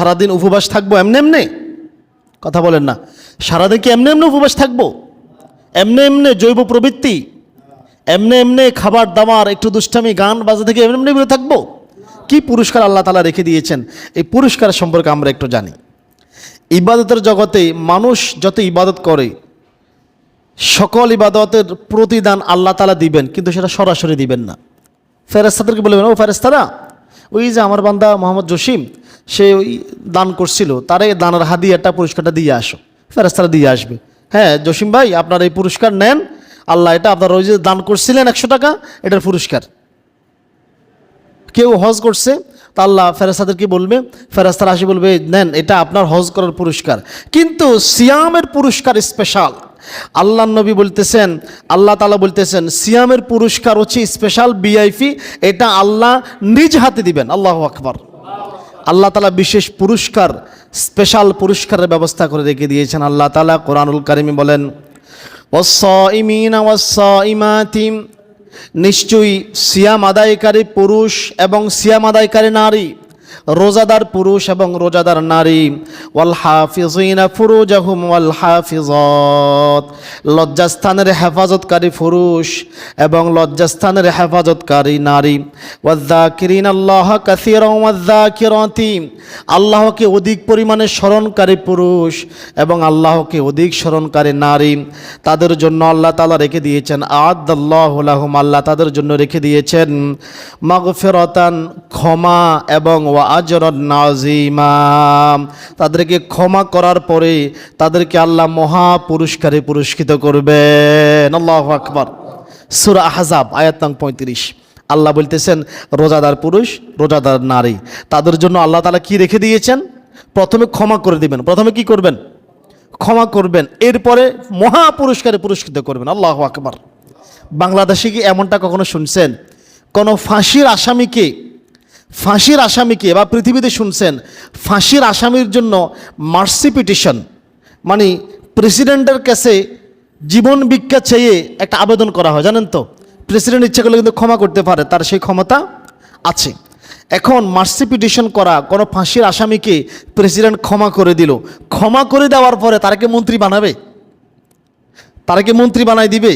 সারাদিন উপবাস থাকব এমনি এমনি? কথা বলেন না। সারাদিন কি এমনি এমনি উপবাস থাকব? এমনি এমনি জৈব প্রবৃত্তি? এমনি এমনি খাবার দাবার, একটু দুষ্টামি, গান বাজা থেকে এমনি এমনি থাকব? কি পুরস্কার আল্লাহ তালা রেখে দিয়েছেন? এই পুরস্কার সম্পর্কে আমরা একটু জানি। ইবাদতের জগতে মানুষ যত ইবাদত করে, সকল ইবাদতের প্রতিদান আল্লাহ তালা দিবেন, কিন্তু সেটা সরাসরি দিবেন না। ফেরেস্তাদেরকে বলবেন ও ফেরেস্তারা ওই যে আমার বান্দা মোহাম্মদ জসিম সে ওই দান করছিল, তারে দানের হাদিয়াটা, পুরস্কারটা দিয়ে আসো। ফেরাস্তারা দিয়ে আসবে। হ্যাঁ জসিম ভাই, আপনার এই পুরস্কার নেন। আল্লাহ এটা আপনার ওই যে দান করছিলেন একশো টাকা, এটার পুরস্কার। কেউ হজ করছে, তা আল্লাহ ফেরেস্তাদেরকে বলবে ফেরেস্তারা আসে বলবে, নেন, এটা আপনার হজ করার পুরস্কার। কিন্তু সিয়ামের পুরস্কার স্পেশাল আল্লাহ নবী বলতেছেন, আল্লাহ তালা বলতেছেন, সিয়ামের পুরস্কার হচ্ছে স্পেশাল বিআইপি এটা আল্লাহ নিজ হাতে দিবেন। আল্লাহ আকবর। আল্লাহ তালা বিশেষ পুরস্কার স্পেশাল পুরস্কারের ব্যবস্থা করে রেখে দিয়েছেন। আল্লাহ তালা কোরআনুল কারিমি বলেন নিশ্চয়ই সিয়াম আদায়কারী পুরুষ এবং সিয়াম আদায়কারী নারী রোজাদার পুরুষ এবং রোজাদার নারী। ওয়াল হাফিজিনা ফুরুজাহুম ওয়াল হাফিজত লজ্জাস্থানের হেফাজতকারী পুরুষ এবং লজ্জাস্থানের হেফাজতকারী নারী। ওয়াদ্দাকিরিন আল্লাহ কাসির ওয়াদ্দাকিরাতি আল্লাহকে অধিক পরিমাণে স্মরণকারী পুরুষ এবং আল্লাহকে অধিক স্মরণকারী নারী। তাদের জন্য আল্লাহ তালা রেখে দিয়েছেন আদাল্লাহুম আল্লাহ তাদের জন্য রেখে দিয়েছেন, মাগফিরতান, ক্ষমা এবং ওয়া আজরন নাজিমা তাদেরকে ক্ষমা করার পরে তাদেরকে আল্লাহ মহা পুরস্কারে পুরস্কৃত করবেন। আল্লাহ আকবর। সুরা আহজাব, আয়াত পঁয়ত্রিশ। আল্লাহ বলতেছেন, রোজাদার পুরুষ, রোজাদার নারী, তাদের জন্য আল্লাহ তালা কি রেখে দিয়েছেন? প্রথমে ক্ষমা করে দিবেন। প্রথমে কি করবেন? ক্ষমা করবেন। এরপরে মহা পুরস্কারে পুরস্কৃত করবেন। আল্লাহ আকবর। বাংলাদেশে কি এমনটা কখনো শুনছেন? কোনো ফাঁসির আসামিকে ফাঁসির আসামিকে বা পৃথিবীতে শুনছেন, ফাঁসির আসামির জন্য মার্সি পিটিশন। মানে প্রেসিডেন্টের কাছে জীবন ভিক্ষা চেয়ে একটা আবেদন করা হয়, জানেন তো? প্রেসিডেন্ট ইচ্ছা করলে কিন্তু ক্ষমা করতে পারে, তার সেই ক্ষমতা আছে। এখন মার্সি পিটিশন করা কোনো ফাঁসির আসামিকে প্রেসিডেন্ট ক্ষমা করে দিল? ক্ষমা করে দেওয়ার পরে তারাকে মন্ত্রী বানাবে? তারাকে মন্ত্রী বানাই দিবে?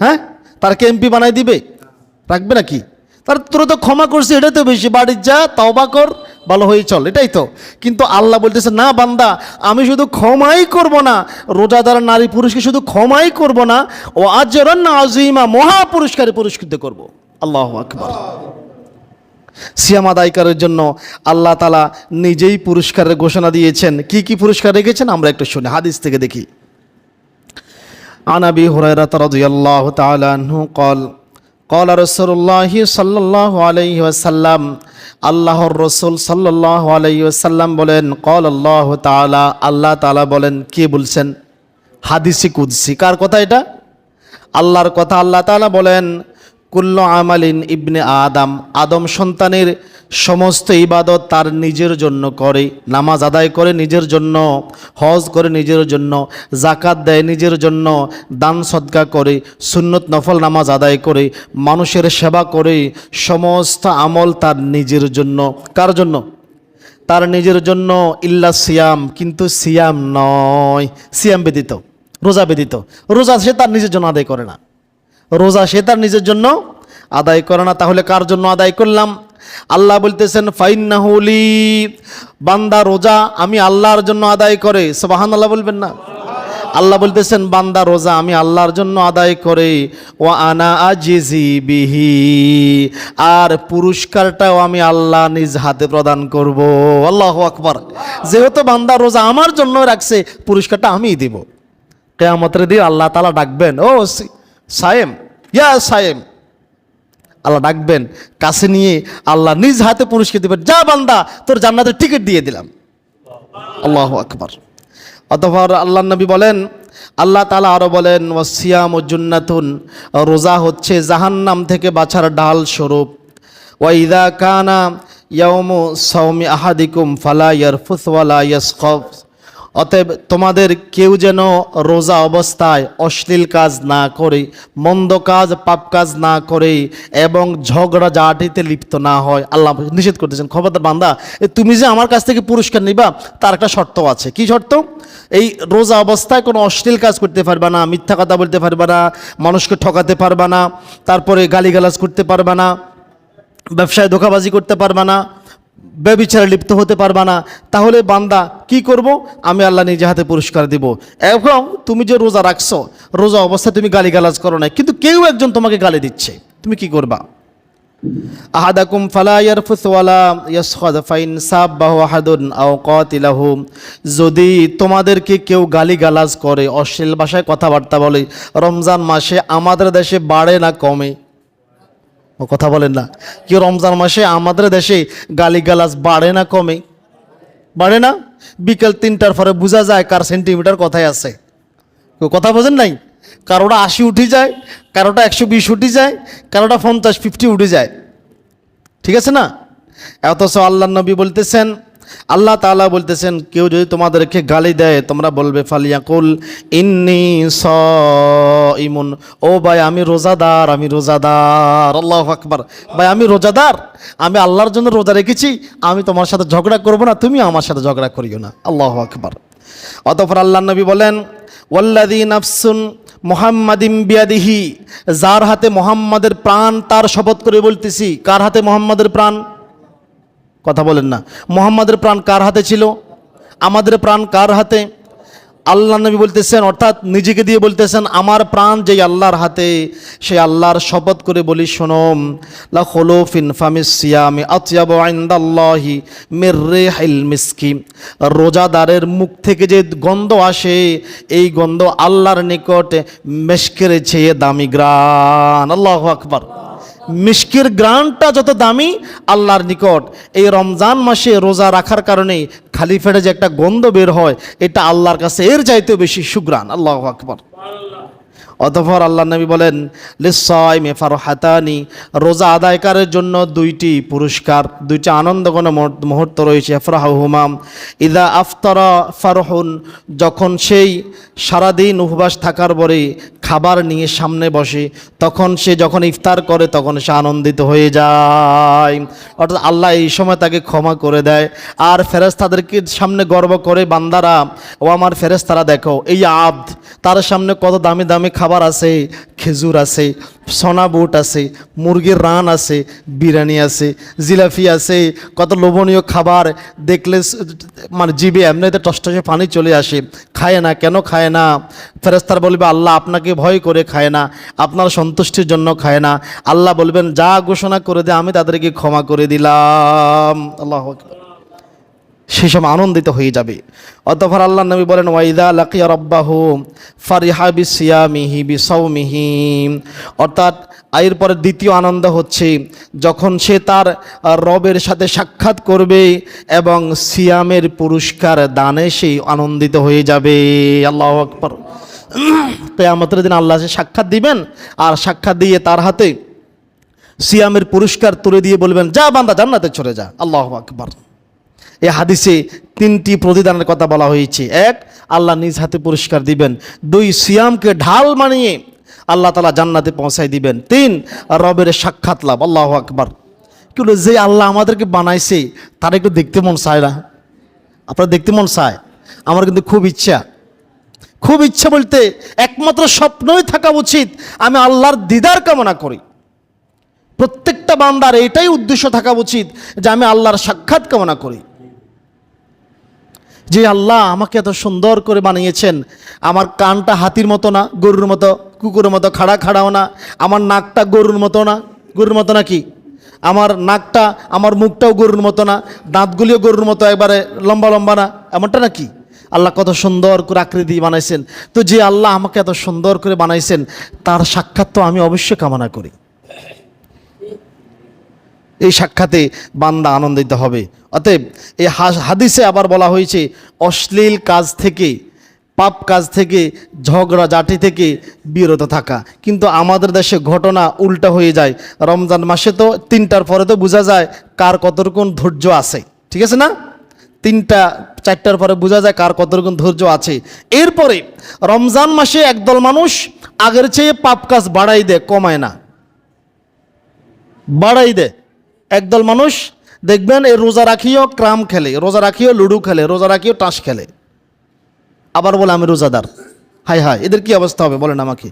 হ্যাঁ? তারকে এমপি বানাই দিবে? রাখবে নাকি? তার তোর তো ক্ষমা করছে এটাই তো বেশি। বাড়ির যা, তওবা কর, ভালো হয়ে চল, এটাই তো। কিন্তু আল্লাহ বলতেছে, না বান্দা, আমি শুধু ক্ষমাই করব না, রোজাদার নারী পুরুষকে শুধু ক্ষমাই করব না, ও আজরন আজিমা মহা পুরস্কারে পুরস্কৃত করব। আল্লাহ আকবর। সিয়াম আদায়কারের জন্য আল্লাহ তালা নিজেই পুরস্কারের ঘোষণা দিয়েছেন। কি কি পুরস্কার রেখেছেন? আমরা একটু শুনি, হাদিস থেকে দেখি। আনাবি হুরাইরা তারাদু আল্লাহ তালাহু কল কলা রসুল্লাহ সাল্লাহ আলাইহি আল্লাহর রসুল সাল্লাহ আলাইহি ওয়াসাল্লাম বলেন, কল আল্লাহ তালা আল্লাহ তালা বলেন, কে বলছেন? হাদিসি কুদ্সি। কার কথা এটা? আল্লাহর কথা আল্লাহ তালা বলেন কুল্ল আমালিন ইবনে আদম আদম সন্তানের সমস্ত ইবাদত তার নিজের জন্য করে, নামাজ আদায় করে নিজের জন্য, হজ করে নিজের জন্য জাকাত দেয় নিজের জন্য, দান সদকা করে, সুন্নত নফল নামাজ আদায় করে, মানুষের সেবা করে, সমস্ত আমল তার নিজের জন্য। কার জন্য? তার নিজের জন্য ইল্লা সিয়াম, কিন্তু সিয়াম নয়। সিয়াম ব্যতীত, রোজা ব্যতীত। রোজা সে তার নিজের জন্য আদায় করে না। রোজা সে তার নিজের জন্য আদায় করে না। তাহলে কার জন্য আদায় করলাম? আল্লাহ বলতেছেন ফাইন ফাইন্নাহুলি বান্দা রোজা আমি আল্লাহর জন্য আদায় করে। সবাহান আল্লাহ বলবেন না? আল্লাহ বলতেছেন, বান্দা রোজা আমি আল্লাহর জন্য আদায় করে। ও আনা আজিজি বিহি। আর পুরস্কারটাও আমি আল্লাহ নিজ হাতে প্রদান করব। আল্লাহ আকবার। যেহেতু বান্দা রোজা আমার জন্য রাখছে, পুরস্কারটা আমিই দিব। কেয়ামতের দিয়ে আল্লাহ তালা ডাকবেন, ও সায়েম, ইয়া সায়েম। আল্লাহ ডাকবেন, কাছে নিয়ে আল্লাহ নিজ হাতে পুরস্কার দেবেন, যা বান্দা, তোর জান্নাতের টিকিট দিয়ে দিলাম। আল্লাহ আকবর। অতঃপর আল্লাহ নবী বলেন, আল্লাহ তালা আরও বলেন ওয়াসিয়াম ও জুন্নাতুন রোজা হচ্ছে জাহান্নাম থেকে বাছার ডাল স্বরূপ। ওয়াইদা কানা ইয়াউমু সৌমি আহাদিকুম ফালা ইয়ারফুস ওয়ালা ইয়াসখব অতএব তোমাদের কেউ যেন রোজা অবস্থায় অশ্লীল কাজ না করে, মন্দ কাজ, পাপ কাজ না করে এবং ঝগড়া জাটিতে লিপ্ত না হয়। আল্লাহ নিষেধ করতেছেন। খবরদার বান্দা তুমি যে আমার কাছ থেকে পুরস্কার নিবা, তার একটা শর্ত আছে। কি শর্ত? এই রোজা অবস্থায় কোনো অশ্লীল কাজ করতে পারবে না, মিথ্যা কথা বলতে পারবে না, মানুষকে ঠকাতে পারবে না, তারপরে গালিগালাজ করতে পারবে না, ব্যবসায় ধোকাবাজি করতে পারবে না ব্যবিচারে লিপ্ত হতে পারবে না। তাহলে বান্দা, কি করব? আমি আল্লাহ নিজে হাতে পুরস্কার দিব। এবং তুমি যে রোজা রাখছো, রোজা অবস্থায় তুমি গালিগালাজ করো না কিন্তু কেউ একজন তোমাকে গালি দিচ্ছে। তুমি কি করবা? আহাদাকুম ফালা ইয়াসখাদ, ফাইন আহাদুন আও কাতিলাহু। যদি তোমাদেরকে কেউ গালিগালাজ করে, অশ্লীল ভাষায় কথাবার্তা বলে, রমজান মাসে আমাদের দেশে বাড়ে না কমে। কথা বলেন না। কি রমজান মাসে আমাদের দেশে গালিগালাজ বাড়ে না কমে? বাড়ে না? বিকেল তিনটার পরে বোঝা যায় কার সেন্টিমিটার কথায় আছে। কথা বোঝেন নাই? কারোটা আশি উঠে যায়, কারোটা একশো বিশ উঠে যায়, কারোটা পঞ্চাশ ফিফটি উঠে যায়। ঠিক আছে না? অথচ আল্লাহ নবী বলতেছেন আল্লাহ তাআলা বলতেছেন, কেউ যদি তোমাদেরকে গালি দেয়, তোমরা বলবে, ফালিয়াকুল ইন্নি স ইমুন ও ভাই, আমি রোজাদার আমি রোজাদার। আল্লাহ আকবার। ভাই, আমি রোজাদার? আমি আল্লাহর জন্য রোজা রেখেছি, আমি তোমার সাথে ঝগড়া করব না, তুমি আমার সাথে ঝগড়া করিও না। আল্লাহ আকবার। অতঃপর আল্লাহ নবী বলেন ওয়াল্লাদি নাফসুন মোহাম্মদিম বিয়াদিহি, যার হাতে মোহাম্মদের প্রাণ, তার শপথ করে বলতেছি, কার হাতে মোহাম্মদের প্রাণ? কথা বলেন না। মোহাম্মদের প্রাণ কার হাতে ছিল? আমাদের প্রাণ কার হাতে? আল্লাহ নবী বলতেছেন, অর্থাৎ নিজেকে দিয়ে বলতেছেন, আমার প্রাণ যেই আল্লাহর হাতে, সেই আল্লাহর শপথ করে বলি শোনম লা খোলোফিন ফামিস সিয়ামি আতিয়াব আইন্দাল্লাহি মির রিহিল মিসকি। রোজাদারের মুখ থেকে যে গন্ধ আসে, এই গন্ধ আল্লাহর নিকট মেশকের চেয়ে দামি গ্রান আল্লাহ আকবার। মিষ্কির গ্রানটা যত দামি, আল্লাহর নিকট। এই রমজান মাসে রোজা রাখার কারণে খালি ফেটে যে একটা গন্ধ বের হয়, এটা আল্লাহর কাছে এর চাইতেও বেশি সুগ্রান আল্লাহ আকবর। অতঃপর আল্লাহ নবী বলেন লিসাই মেফার হাতানি রোজা আদায়কারের জন্য দুইটি পুরস্কার, দুইটি আনন্দঘন মুহূর্ত- রয়েছে। ফরাহুমাম ইদা আফতারা ফারহুন যখন সেই সারাদিন উপবাস থাকার পরে খাবার নিয়ে সামনে বসে, তখন সে যখন ইফতার করে, তখন সে আনন্দিত হয়ে যায়। অর্থাৎ আল্লাহ এই সময় তাকে ক্ষমা করে দেয়। আর ফেরেস্তাদেরকে সামনে গর্ব করে, বান্দারা, ও আমার ফেরেস্তারা দেখো, এই আব্দ তার সামনে কত দামি দামি খাবার আছে, খেজুর আছে, সোনা বুট আছে, মুরগির রান আছে, বিরিয়ানি আছে, জিলাপি আছে, কত লোভনীয় খাবার দেখলে মানে জিবে এমনিতে টসটসে পানি চলে আসে। খায় না, কেন খায় না? ফেরেস্তার বলবে, আল্লাহ আপনাকে ভয় করে খায় না, আপনার সন্তুষ্টির জন্য খায় না। আল্লাহ বলবেন, যা ঘোষণা করে দে, আমি তাদেরকে ক্ষমা করে দিলাম। আল্লাহ সময় আনন্দিত হয়ে যাবে। অতঃপর আল্লাহ নবী বলেন, ওয়াইদা লাকিয়া রব্বাহু ফারিহা বি সিয়ামিহি বি সৌমিহি অর্থাৎ আয়ের পরে দ্বিতীয় আনন্দ হচ্ছে যখন সে তার রবের সাথে সাক্ষাৎ করবে এবং সিয়ামের পুরস্কার দানে সে আনন্দিত হয়ে যাবে। আল্লাহ আকবর। কেয়ামতের দিন আল্লাহ সে সাক্ষাৎ দিবেন আর সাক্ষাৎ দিয়ে তার হাতে সিয়ামের পুরস্কার তুলে দিয়ে বলবেন, যা বান্দা জান্নাতে চলে যা। আল্লাহ আকবর। এই হাদিসে তিনটি প্রতিদানের কথা বলা হয়েছে। এক, আল্লাহ নিজ হাতে পুরস্কার দিবেন। দুই, সিয়ামকে ঢাল মানিয়ে আল্লাহ তালা জান্নাতে পৌঁছায় দিবেন। তিন, রবের সাক্ষাৎ লাভ। আল্লাহ আকবার। কিন্তু যে আল্লাহ আমাদেরকে বানাইছে, তার একটু দেখতে মন চায় না। আপনার দেখতে মন চায়? আমার কিন্তু খুব ইচ্ছা। খুব ইচ্ছা বলতে একমাত্র স্বপ্নই থাকা উচিত আমি আল্লাহর দিদার কামনা করি। প্রত্যেকটা বান্দার এটাই উদ্দেশ্য থাকা উচিত যে আমি আল্লাহর সাক্ষাৎ কামনা করি। যে আল্লাহ আমাকে এত সুন্দর করে বানিয়েছেন, আমার কানটা হাতির মতো না, গরুর মতো, কুকুরের মতো খাড়া খাড়াও না, আমার নাকটা গরুর মতো না, গরুর মতো নাকি আমার নাকটা, আমার মুখটাও গরুর মতো না, দাঁতগুলিও গরুর মতো একবারে লম্বা লম্বা না, এমনটা নাকি আল্লাহ কত সুন্দর করে আকৃতি বানাইছেন। তো যে আল্লাহ আমাকে এত সুন্দর করে বানাইছেন, তার সাক্ষাৎ তো আমি অবশ্যই কামনা করি। এই সাক্ষাতে বান্দা আনন্দিত হবে। অতএব এই হাদিসে আবার বলা হয়েছে, অশ্লীল কাজ থেকে, পাপ কাজ থেকে, ঝগড়া জাটি থেকে বিরত থাকা। কিন্তু আমাদের দেশে ঘটনা উল্টা হয়ে যায়। রমজান মাসে তো তিনটার পরে তো বোঝা যায় কার কতটুকুন ধৈর্য আছে। ঠিক আছে না? তিনটা, চারটার পরে বোঝা যায় কার কতরকম ধৈর্য আছে। এরপরে রমজান মাসে একদল মানুষ আগের চেয়ে পাপ কাজ বাড়াই দেয়, কমায় না। বাড়াই দেয়। একদল মানুষ দেখবেন এই রোজা রাখিও ক্রাম খেলে, রোজা রাখিও লুডু খেলে, রোজা রাখিও তাস খেলে। আবার বলে, আমি রোজাদার। হাই হাই এদের কি অবস্থা হবে? বলেন আমাকে।